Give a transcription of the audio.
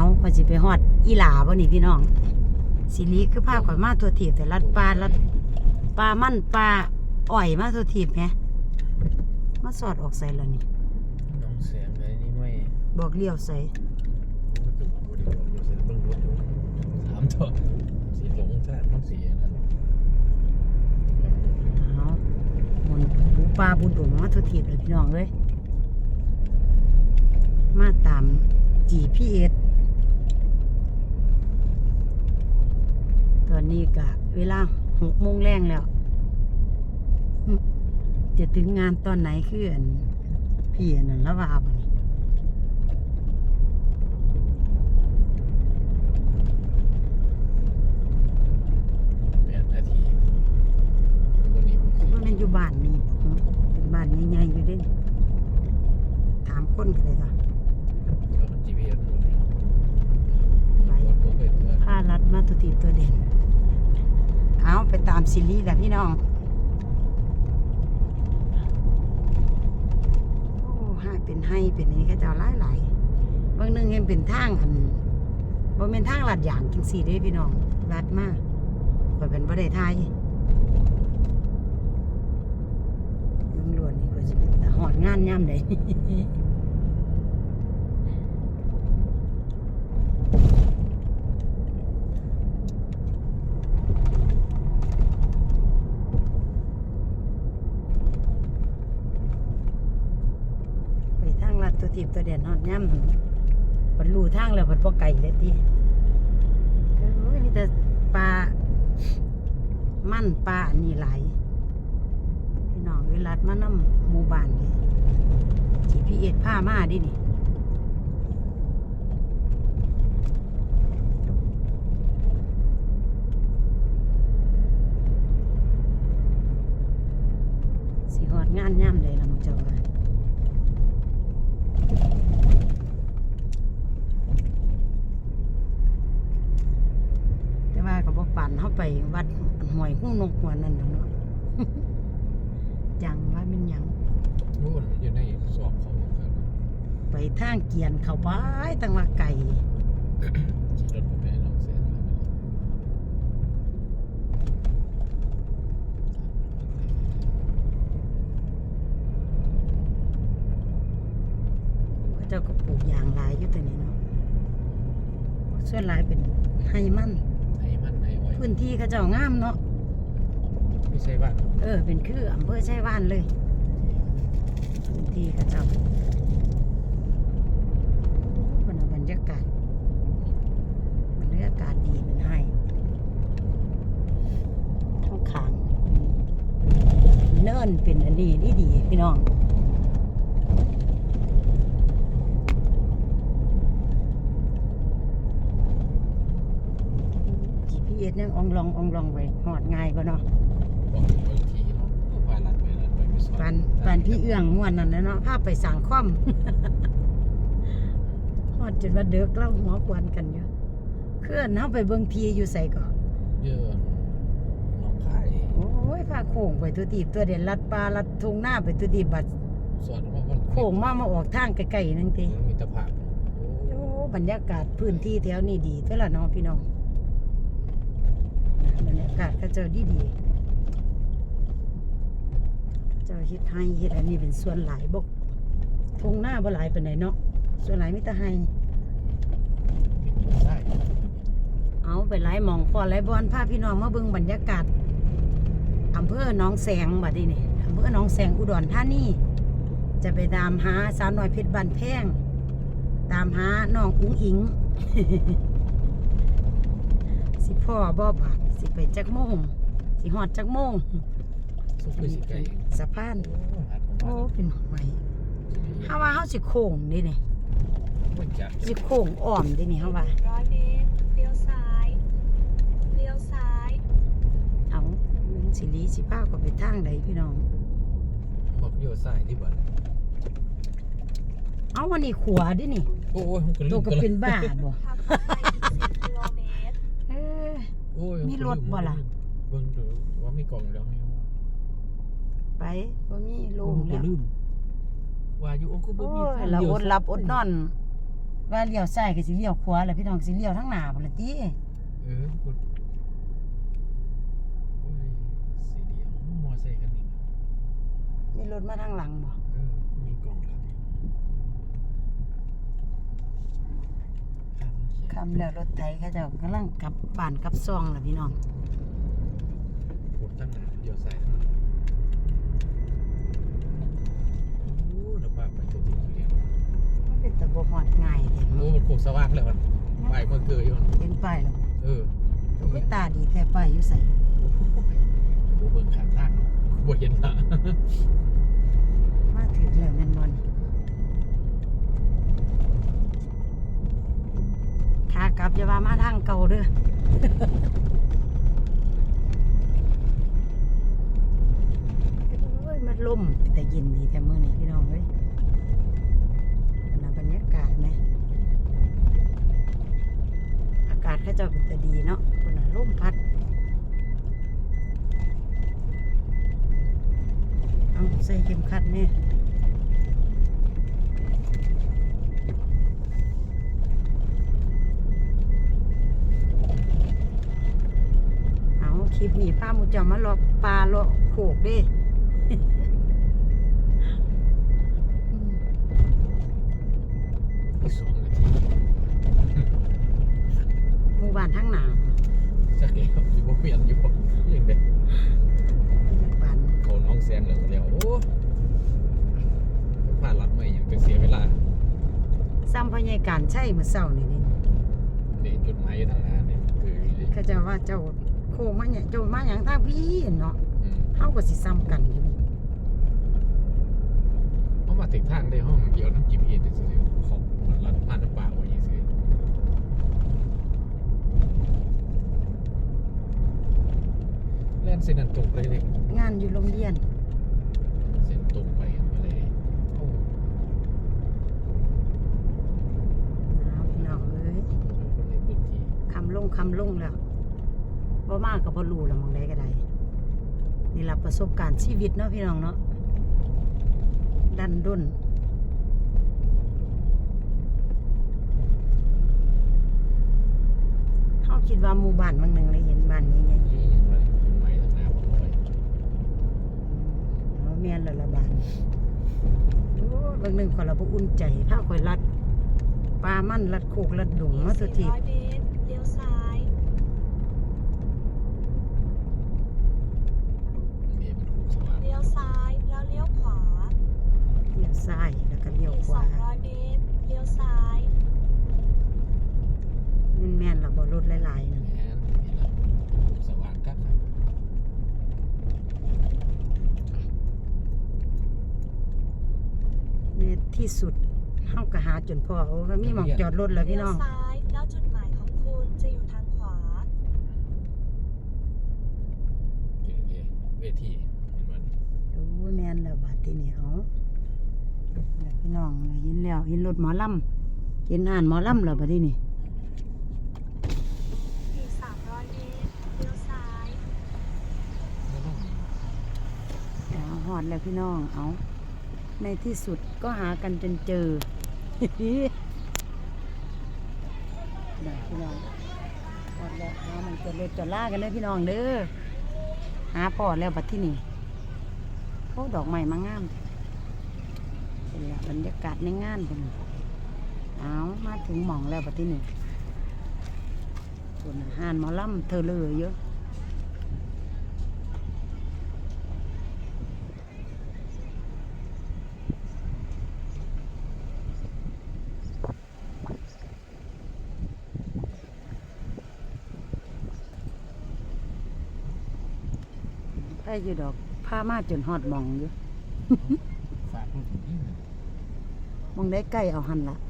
เอาข่อยสิไปฮอด อีหลาบ่นี่พี่น้องสิริคือพาข่อยมาตัวทีบแต่ลัดปลาลัดปลามั่นปลาอ้อยมาตัวทีบแหมมาสอดออกใส่แล้วนี่น้องเสียงไงนี่ไม่บอกเลี้ยวใส่ไม่ถึงบริบอกอยู่เสียงเบิ่งรถอยู่ถามตัวสีหลงแท้มันสีอย่างนั้นเอาหมุนปูปลาบุญหลวงมาตัวทีบเลยพี่น้องเอ้ยมาตาม GPS ตอนนี้กะเวลาหกโมงแรงแล้วหึจะถึงงานตอนไหนคืออันพี่อันนั้นละว่าบ่นี่แปดนาทีวันนี้ผมสิว่ามันอยู่บ้านนี่หึเป็นบ้านใหญ่ๆอยู่เด้นถามคนก็ได้จ้ะแล้วมัน GPS หมดไปรถผมไปตัวพารัดมาตัวตีบตัวเด่น เอาไปตามซีรีส์แหละพี่น้องโอ้ให้เป็นให้เป็นนี้ก็จะหลายหลายบางหนึงเห็นเป็นทางอันบ่เป็นทางลัดอย่างจังสี่เด้พี่น้องลัดมากข่อยเป็นบ่ได้ทยลุงล้วนนี่ข่อยสิเป็นหอดงานย่ำใด ไปทางลัดตัวทีบตัวเด่นหอด ย่ำบรรลุทางแล้วเพันบ่ไก่เลยทีโอ้ยมีแต่ปลา มั่นปลาอันนี้หลพี่น้องเวลามานํหมู่บ้านดิ GPS พามาดินี่สิฮอดงานย่ำใดละมึงเจ้าว่า แต่ว่าก็บ่ปั่นเข้าไปวัดหวยหู้นกหัวนั่นน่ะเนาะจังว่ามันหยังนู่นอยู่ในสอบเขาเหมือนกันไปทางเกียนเข้าไปตั้งว่าไก่ขี่รถผมไปน้องเสียงแล้วเขาเจ้าก็ปลูกยางหลายอยู่ตัวนี้เนาะส่วนหลายเป็นไฮมันให้มันให้ไว้ พื้นที่เขาเจ้างามเนาะไม่ใช่บ้านเออ เป็นคืออำเภอไชัยวานเลยพื้นที่เขาเจ้าคนบรรยากาศบรรยากาศดีมันให้ทั้งขางเนิ่นเป็นอันนี้ดีดีๆพี่น้อง GPS ยังอองลองอองลองไปหอดง่ายก็เนาะบอกบางทีเนาะพาลัดไปลัดไปไม่สอนปันปันพี่เอื้องม่วนนั่นนะเนาะพาไปสั่งคว่ำฮอดจนว่าเดือกเล่าหัวควันกันอยู่เคลื่อนเฮาไปเบิ่งพีอยู่ใส่ก่อนเยอะน้องไข่โอ้ยพาโค้งไปตัวตีบตัวเด่นลัดปลาลัดทงหน้าไปตัวตีบบัดสอนว่ามันโค้งมามาออกทางไกลๆนั่นติ มีตะผักโอ้บรรยากาศพื้นที่แถวนี้ดีเท่าละเนาะพี่น้อง บรรยากาศก็เจ้าดีดีๆเจ้าเฮ็ดให้เฮ็ดอันนี้เป็นส่วนหลายบกทงหน้าบ่หลายปานใดเนาะส่วนหลายมีแต่ให้ใช่เอาไปไล่หมองพอไล่บอลพาพี่น้องมาเบิ่งบรรยากาศอำเภอหนองแสงบัดนี้นี่อำเภอหนองแสงอุดรธานีจะไปตามหาสาวน้อยเพชรบ้านแพงตามหาน้องอุ้งอิง สิพ่อบ่บาด สิไปจักโมงสิฮอดจักโมงสุกไปสิไก่สะพานโอ้หัดโอ้เป็นหอยเฮาว่าเฮาสิโค้งนี่นี่มันจัดสิโค้งอ้อมดินี่เฮาว่าร้อยเมตรเลี้ยวซ้ายเลี้ยวซ้ายเอาเรื่องสิลีสิพาก็ไปทางใดพี่น้องบอกโยใส่ที่บ้านเอาวันนี้ขัวดินี่โอ้ยมันก็ลืตัวมก็เป็นบ้าบ่ ขับไปอีก10กิโลเมตร เออ โอ้ ยมีรถบ่ล่ะ เบิ่งดูว่ามีกล่องแล้วให้ไปบ่มีโลโอ้งยแล้วลืมว่าอยู่โอ้กูบ่โอ้มียเราอดหลับอดนอน ว่าเลี้ยวซ้ายก็สิเลี้ยวขวาแหละพี่น้องสิเลี้ยวทั้งหน้าพุ่นละติเออคุณโอ้ยสีเดียวมอไซค์คันนี้มีรถมาทางหลังบ่ เออมีกล่องหลัง ข้ามเขียนคำแล้วรถไถเขาเจ้ากำลังกลับบ้านกลับซองล่ะพี่น้องผลตั้งนาเดียวใส่โอ้แล้วพาไปตัวจริงเรียนมันเป็นตะบ่ฮอดง่ายแท้โอ้มันโคกสว่างแล้วมันไปเมื่อเกยมันเห็นป้ายแล้วเออโอ้ยตาดีแท้ป้ายอยู่ไสโอ้โหโอ้เบิ่งขาข้างเนาะบ่เห็นละมาถึงแล้วแม่นบ่นี่ ขากลับอย่าว่ามาทางเก่าเด้อโอ้ยมันลมแต่เย็นดีแต่มื้อนี้พี่น้องเอ้ยนนั้นบรรยากาศไหมอากาศเขาเจ้าเป็นแต่ดีเนาะคนน่ะลมพัดเอาใส่เข็มขัดเนี่ยเอาค ลิปนี้ป้ามูจะมาเลาะปลาเลาะโขกเด้อืมอีกสองนาทีหมู่บ้านทั้งหนาจักแล้วสิบ่เปลี่ยนอยู่ยังไดบ้านเขาน้องแซงแล้วเดี๋ยวโอ้ผ่านรัดไม่ยังไปเสียเวลาซ้ำพญายการใช่เมื่อเช้านี่นี่นี่จุดหมายอยู่ทางหน้าเนี่ยคืออีเขาจะว่าเจ้าโคงมาเนี่ยเจ้ามาอย่างทางพี่เนาะอืมเฮาก็สิซ้ำกันอยู่นี่เขามาถึงทางได้ห้องเกี่ยวน้ำ GPS ได้สิของมันรัดผ่านน้ำป่าไว้ยังสิแล่นเส้นนั้นตรงไปเลยงานอยู่โรงเรียนเส้นตรงไปมาเลยโอ้เอาพี่น้องเอ้ยคนในพื้นที่คำลงคำลงแล้ว บ่มากกับบ่รู้ละมองได้ก็ได้นี่ล่ะประสบการณ์ชีวิตเนาะพี่น้องเนาะดันด้นเฮาคิดว่าหมู่บ้านบางหนึงเลยเห็นบ้านใหญ่นี่ยังไงจุดหมายทางหน้าผมเลยๆเอาแม่นแล้วละบ้านโอ้บางหนึงคนละบ่อุ่นใจถ้าข่อยลัดปลามันลัดโคกลัดดุงมาตัวที 400เมตรเลี้ยวซ้าย นี่มันถูกสว่าง เลี้ยวซ้ายแล้วเลี้ยวขวา เลี้ยว ซ้ายแล้วก็เลี้ยวอีกขวา200เมตรเลี้ยวซ้ายแม่นแม่นๆละบ่รถหลายๆนั่นแม่นนี่ละถูกสว่างกักครับในที่สุดเฮาก็หาจนพอโอ้ก็มีหมองจอดรถแล้วพี่เลี้ยน้วองซ้ายแล้วจุดหมายของคุณจะอยู่ทางขวาเก๋ๆเวทีเห็นมันโอ้ยแม่นแล้วบาดทีนี้เอาแล้ว พี่น้องเห็นแล้วเห็นรถหมอลำเห็นอ่านหมอลำแล้วบัดนี้นี่อีก300เมตรเลี้ยวซ้ายเอาฮอดแล้วพี่น้องเอาในที่สุดก็หากันจนเจอได้พี่น้องฮอดแล้วหามันเกิดจอดล่ากันเลยพี่น้องเด้อหาพอแล้วบัดที่นี่เขาดอกไม้มางาม นละบรรยากาศในงานเป็นเอามาถึงหมองแล้วบัดที่นี่ส่วนอาหารหมอลำเธอเลยเยอะไผอยู่ดอกพามาจนฮอดมองอยู่ ฝากคนอื่นนี่นะ ห มองได้ใกล้เอาหันละจังหวะเขาว่าดิที่จังหวะ